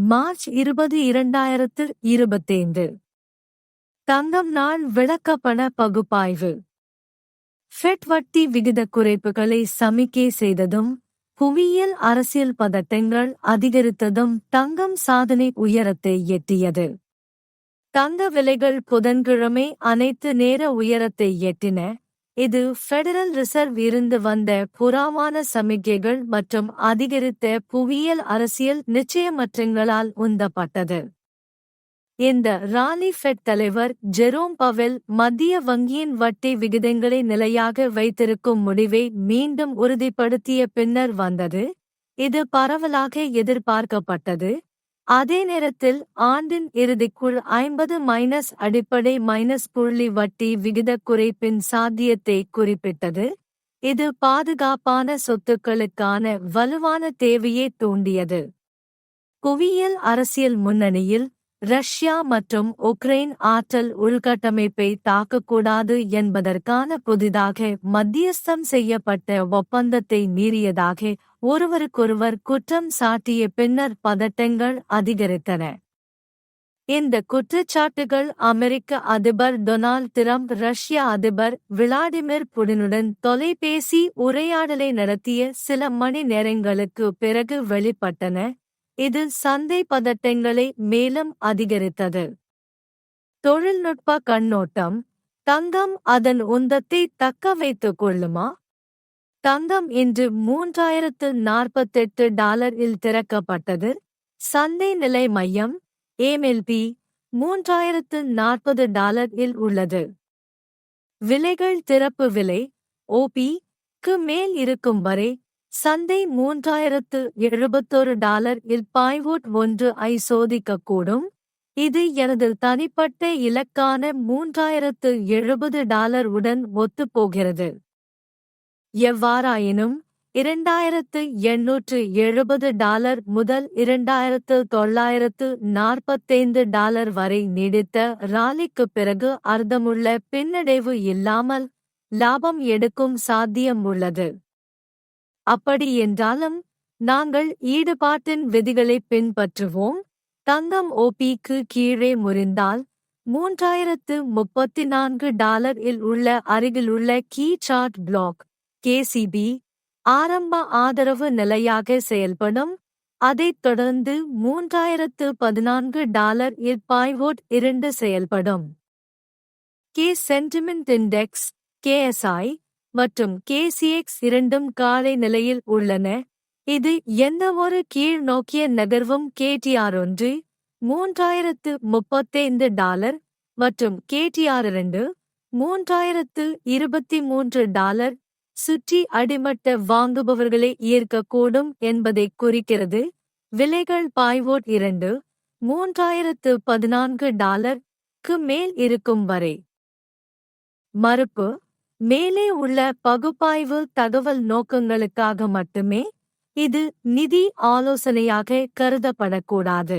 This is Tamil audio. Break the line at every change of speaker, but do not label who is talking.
மார்ச் இருபது இரண்டாயிரத்து இருபத்தைந்து. தங்கம் நாள் விளக்கப்பண பகுப்பாய்வு. ஃபெட் வட்டி விகித குறைப்புகளை சமிக்கை செய்ததும் புவியியல் அரசியல் பதட்டங்கள் அதிகரித்ததும் தங்கம் சாதனை உயரத்தை எட்டியது. தங்க விலைகள் புதன்கிழமை அனைத்து நேர உயரத்தை எட்டின இது ஃபெடரல் ரிசர்வ் இருந்து வந்த புறாவான சமிக்ஞைகள் மற்றும் அதிகரித்த புவியியல் அரசியல் நிச்சயமற்றங்களால் உந்தப்பட்டது. இந்த ராலி ஃபெட் தலைவர் ஜெரோம் பவெல் மத்திய வங்கியின் வட்டி விகிதங்களை நிலையாக வைத்திருக்கும் முடிவை மீண்டும் உறுதிப்படுத்திய பின்னர் வந்தது. இது பரவலாக எதிர்பார்க்கப்பட்டது. அதே நேரத்தில் ஆண்டின் இறுதிக்குள் ஐம்பது மைனஸ் அடிப்படை மைனஸ் புள்ளி வட்டி விகித குறைப்பின் சாத்தியத்தை குறிப்பிட்டது. இது பாதுகாப்பான சொத்துக்களுக்கான வலுவான தேவையை தூண்டியது. புவியியல் அரசியல் முன்னணியில் ரஷ்யா மற்றும் உக்ரைன் ஆற்றல் உள்கட்டமைப்பை தாக்கக்கூடாது என்பதற்கான புதிதாக மத்தியஸ்தம் செய்யப்பட்ட ஒப்பந்தத்தை மீறியதாக ஒருவருக்கொருவர் குற்றம் சாட்டிய பின்னர் பதட்டங்கள் அதிகரித்தன. இந்த குற்றச்சாட்டுகள் அமெரிக்க அதிபர் டொனால்ட் டிரம்ப் ரஷ்ய அதிபர் விளாடிமிர் புடினுடன் தொலைபேசி உரையாடலை நடத்திய சில மணி நேரங்களுக்கு பிறகு வெளிப்பட்டன. இது சந்தை பதட்டங்களை மேலும் அதிகரித்தது. தொழில்நுட்ப கண்ணோட்டம் தங்கம் அதன் உந்தத்தை தக்க வைத்துக் கொள்ளுமா? தங்கம் இன்று மூன்றாயிரத்து நாற்பத்தெட்டு டாலரில் திறக்கப்பட்டது. சந்தை நிலை மையம் ஏமெல்பி மூன்றாயிரத்து நாற்பது டாலரில் உள்ளது. விலைகள் திறப்பு விலை ஓபி க்கு மேல் இருக்கும் வரை சந்தை மூன்றாயிரத்து எழுபத்தொரு டாலர் இல் பாய்வுட் ஒன்று ஐ சோதிக்கக்கூடும். இது எனது தனிப்பட்ட இலக்கான மூன்றாயிரத்து எழுபது டாலர் உடன் ஒத்துப்போகிறது. எவ்வாறாயினும் இரண்டாயிரத்து எண்ணூற்று எழுபது டாலர் முதல் இரண்டாயிரத்து தொள்ளாயிரத்து நாற்பத்தைந்து டாலர் வரை நீடித்த ராலிக்கு பிறகு அர்த்தமுள்ள பின்னடைவு இல்லாமல் லாபம் எடுக்கும் சாத்தியம் உள்ளது. அப்படியென்றாலும் நாங்கள் ஈடுபாட்டின் விதிகளை பின்பற்றுவோம். தங்கம் ஓபிக்கு கீழே முறிந்தால் மூன்றாயிரத்து முப்பத்தி நான்கு டாலர் இல் உள்ள அருகிலுள்ள கீ சார்ட் பிளாக் கேசிபி ஆரம்ப ஆதரவு நிலையாக செயல்படும். அதைத் தொடர்ந்து மூன்றாயிரத்து பதினான்கு டாலர் இல் பாய்வோட் இரண்டு செயல்படும். கே சென்டிமெண்ட் இண்டெக்ஸ் கேஎஸ்ஐ மற்றும் கேசிஎக்ஸ் இரண்டும் காலை நிலையில் உள்ளன. இது எந்தவொரு கீழ் நோக்கிய நகர்வும் கேடிஆர் ஒன்று மூன்றாயிரத்து முப்பத்தைந்து டாலர் மற்றும் கேடிஆர் இரண்டு மூன்றாயிரத்து இருபத்தி மூன்று டாலர் சுற்றி அடிமட்ட வாங்குபவர்களை ஈர்க்கக்கூடும் என்பதை குறிக்கிறது. விலைகள் பாய்வோட் இரண்டு மூன்றாயிரத்து பதினான்கு டாலர் க்கு மேல் இருக்கும் வரை. மறுப்பு மேலே உள்ள பகுப்பாய்வு தகவல் நோக்கங்களுக்காக மட்டுமே இது நிதி ஆலோசனையாக கருதப்படக்கூடாது.